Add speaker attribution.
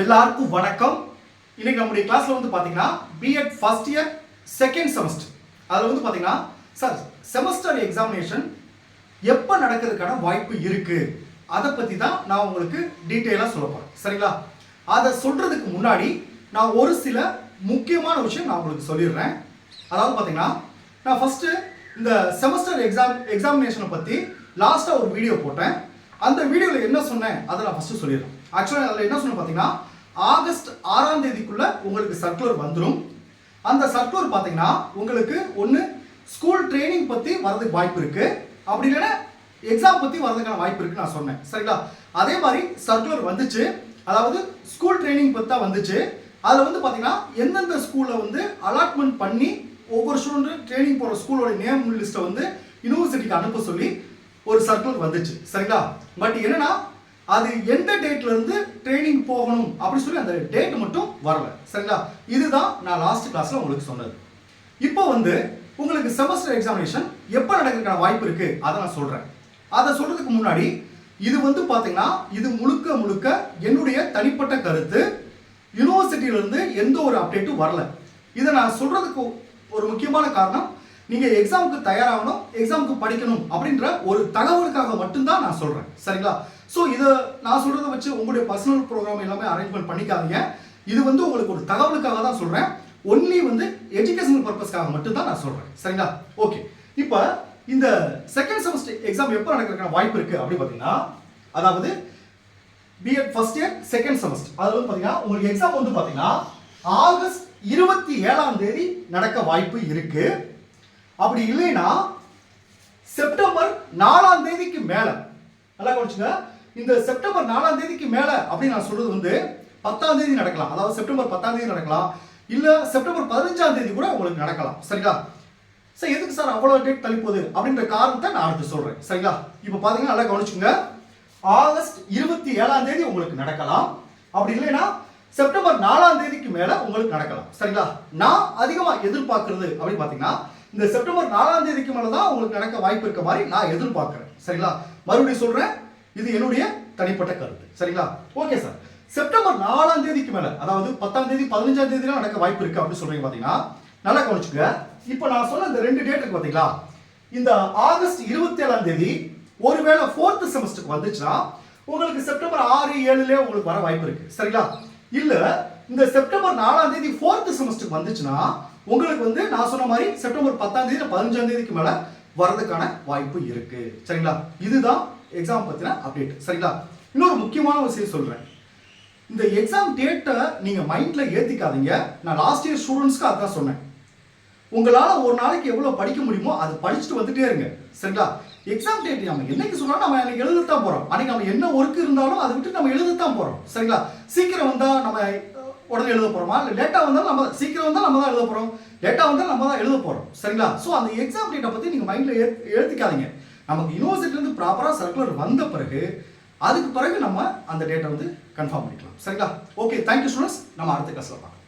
Speaker 1: எல்லாருக்கும் வணக்கம். இன்னைக்கு நம்முடைய கிளாஸ்ல வந்து பாத்தீங்கன்னா BEd first year second semester அதுல வந்து பாத்தீங்கன்னா சார் செமஸ்டர் எக்ஸாமினேஷன் எப்போ நடக்கிறதுக்கான வாய்ப்பு இருக்கு? அதை பத்தி தான் நான் உங்களுக்கு டீட்டெயிலாக சொல்ல போறேன். சரிங்களா? அதை சொல்றதுக்கு முன்னாடி நான் ஒரு சில முக்கியமான விஷயம் நான் உங்களுக்கு சொல்லிடுறேன். அதாவது பாத்தீங்கன்னா நான் ஃபர்ஸ்ட் இந்த செமஸ்டர் எக்ஸாம் எக்ஸாமினேஷனை பத்தி லாஸ்டா ஒரு வீடியோ போட்டேன். அந்த வீடியோவில் என்ன சொன்னேன்? அதை நான் ஃபஸ்ட்டு சொல்லிடுறேன். ஆக்சுவலாக அதில் என்ன சொன்னேன் பார்த்தீங்கன்னா ஆகஸ்ட் ஆறாம் தேதிக்குள்ள உங்களுக்கு சர்க்குலர் வந்துடும் அந்த சர்க்குலர் பார்த்தீங்கன்னா உங்களுக்கு ஒன்று ஸ்கூல் ட்ரைனிங் பற்றி வரதுக்கு வாய்ப்பு இருக்குது அப்படி இல்லைன்னா எக்ஸாம் பற்றி வரதுக்கான வாய்ப்பு இருக்குன்னு நான் சொன்னேன். சரிங்களா? அதே மாதிரி சர்க்குலர் வந்துச்சு. அதாவது ஸ்கூல் ட்ரைனிங் பற்றி தான் வந்துச்சு. அதில் வந்து பார்த்தீங்கன்னா எந்தெந்த ஸ்கூலில் வந்து அலாட்மெண்ட் பண்ணி ஒவ்வொரு ஸ்டூடெண்ட் ட்ரைனிங் போகிற ஸ்கூலோட நேம் லிஸ்ட்டை வந்து யூனிவர்சிட்டிக்கு அனுப்ப சொல்லி ஒரு சர்க்குலர் வந்துச்சு சரிங்களா? பட் என்னன்னா அது எந்த டேட்ல இருந்து ட்ரைனிங் போகணும் அப்படின்னு சொல்லி அந்த டேட் மட்டும் வரல சரிங்களா? இதுதான் நான் லாஸ்ட் கிளாஸ்ல உங்களுக்கு சொன்னது. இப்போ வந்து உங்களுக்கு செமஸ்டர் எக்ஸாமினேஷன் எப்போ நடக்கிறதுக்கான வாய்ப்பு இருக்கு? அதை நான் சொல்றேன். அதை சொல்றதுக்கு முன்னாடி இது வந்து பாத்தீங்கன்னா இது முழுக்க முழுக்க என்னுடைய தனிப்பட்ட கருத்து. யூனிவர்சிட்டியிலிருந்து எந்த ஒரு அப்டேட்டும் வரல. இதை நான் சொல்றதுக்கு ஒரு முக்கியமான காரணம் நீங்க எக்ஸாமுக்கு தயாராகணும் எக்ஸாமுக்கு படிக்கணும் அப்படின்ற ஒரு தகவலுக்காக மட்டும்தான் நான் சொல்றேன். சரிங்களா? ஸோ இதை நான் சொல்றதை வச்சு உங்களுடைய பர்சனல் ப்ரோக்ராம் எல்லாமே அரேஞ்ச்மெண்ட் பண்ணிக்காதீங்க. இது வந்து உங்களுக்கு ஒரு தகவலுக்காக தான் சொல்றேன். ஒன்லி வந்து எஜுகேஷனல் பர்பஸ்க்காக மட்டும்தான் நான் சொல்றேன். சரிங்களா? ஓகே இப்போ இந்த செகண்ட் செமஸ்டர் எக்ஸாம் எப்போ நடக்கிறதுக்கான வாய்ப்பு இருக்கு அப்படின்னு பார்த்தீங்கன்னா அதாவது BEd first year second semester அது வந்து பார்த்தீங்கன்னா உங்களுக்கு எக்ஸாம் வந்து பார்த்தீங்கன்னா ஆகஸ்ட் இருபத்தி ஏழாம் தேதி நடக்க வாய்ப்பு இருக்கு. அப்படி இல்லைன்னா செப்டம்பர் நாலாம் தேதிக்கு மேல. நல்லா கவனிச்சுங்க. இந்த செப்டம்பர் நாலாம் தேதிக்கு மேல அப்படின்னு நான் சொல்றது வந்து பத்தாம் தேதி நடக்கலாம். அதாவது செப்டம்பர் பத்தாம் தேதி நடக்கலாம். இல்ல செப்டம்பர் பதினஞ்சாம் தேதி கூட உங்களுக்கு நடக்கலாம். சரிங்களா? சார் எதுக்கு சார் அவ்வளவு டேட் தள்ளி அப்படின்ற காரணத்தை நான் அடுத்து சொல்றேன். சரிங்களா? இப்போ பாத்தீங்கன்னா நல்லா கவனிச்சுங்க. ஆகஸ்ட் இருபத்தி ஏழாம் தேதி உங்களுக்கு நடக்கலாம். அப்படி இல்லைன்னா செப்டம்பர் நாலாம் தேதிக்கு மேல உங்களுக்கு நடக்கலாம். சரிங்களா? நான் அதிகமா எதிர்பார்க்கறது அப்படின்னு பாத்தீங்கன்னா இந்த செப்டம்பர் நாலாம் தேதிக்கு தான் உங்களுக்கு நடக்க வாய்ப்பு இருக்க மாதிரி நான் எதிர்பார்க்கிறேன். சரிங்களா? மறுபடியும் சொல்றேன். இது என்னுடைய தனிப்பட்ட கருத்து. சரிங்களா? ஓகே சார் செப்டம்பர் நாலாம் தேதிக்கு மேல அதாவது பத்தாம் தேதி பதினஞ்சாம் தேதிலாம் நடக்க வாய்ப்பு இருக்கு அப்படின்னு சொல்றீங்க பாத்தீங்கன்னா நல்லா கவனிச்சுங்க இப்போ நான் சொன்ன இந்த ரெண்டு டேட் இருக்கு பாத்தீங்களா? இந்த ஆகஸ்ட் இருபத்தி ஏழாம் தேதி ஒருவேளை ஃபோர்த் செமஸ்டருக்கு வந்துச்சுன்னா உங்களுக்கு செப்டம்பர் ஆறு ஏழுல உங்களுக்கு வர வாய்ப்பு இருக்கு. சரிங்களா? இல்ல இந்த செப்டம்பர் நாலாம் தேதி ஃபோர்த் செமஸ்டருக்கு வந்துச்சுன்னா உங்களுக்கு வந்து நான் சொன்ன மாதிரி செப்டம்பர் பத்தாம் தேதி பதினஞ்சாம் தேதிக்கு மேல வர்றதுக்கான வாய்ப்பு இருக்கு. சரிங்களா? இதுதான் எக்ஸாம் பத்தின அப்டேட் சரிங்களா? இன்னொரு முக்கியமான விஷயம் சொல்றேன். இந்த எக்ஸாம் டேட்டை நீங்க மைண்ட்ல ஏத்திக்காதீங்க. நான் லாஸ்ட் இயர் ஸ்டூடெண்ட்ஸ்க்கு அதான் சொன்னேன். உங்களால ஒரு நாளைக்கு எவ்வளவு படிக்க முடியுமோ அதை படிச்சுட்டு வந்துட்டே இருங்க. சரிங்களா? எக்ஸாம் டேட் நம்ம என்னைக்கு சொன்னாலும் நம்ம அன்னைக்கு எழுதத்தான் போறோம். அன்னைக்கு நம்ம என்ன ஒர்க் இருந்தாலும் அதை விட்டு நம்ம எழுதத்தான் போறோம். சரிங்களா? சீக்கிரம் வந்தா நம்ம உடனே எழுத போகிறோமா இல்லை லேட்டாக வந்தாலும் நம்ம சீக்கிரம் வந்தால் நம்ம தான் எழுத போகிறோம் லேட்டாக வந்தாலும் நம்ம தான் எழுத போகிறோம் சரிங்களா? ஸோ அந்த எக்ஸாம் டேட்டை பற்றி நீங்கள் மைண்டில் மைண்ட்ல எழுத்திக்காதீங்க நமக்கு யூனிவர்சிட்டிலேருந்து ப்ராப்பராக சர்க்குலர் வந்த பிறகு அதுக்கு பிறகு நம்ம அந்த டேட்டை வந்து கன்ஃபார்ம் பண்ணிக்கலாம். சரிங்களா? ஓகே தேங்க்யூ ஸ்டூடெண்ட்ஸ் நம்ம அடுத்த கிளாஸில் பார்க்கலாம்.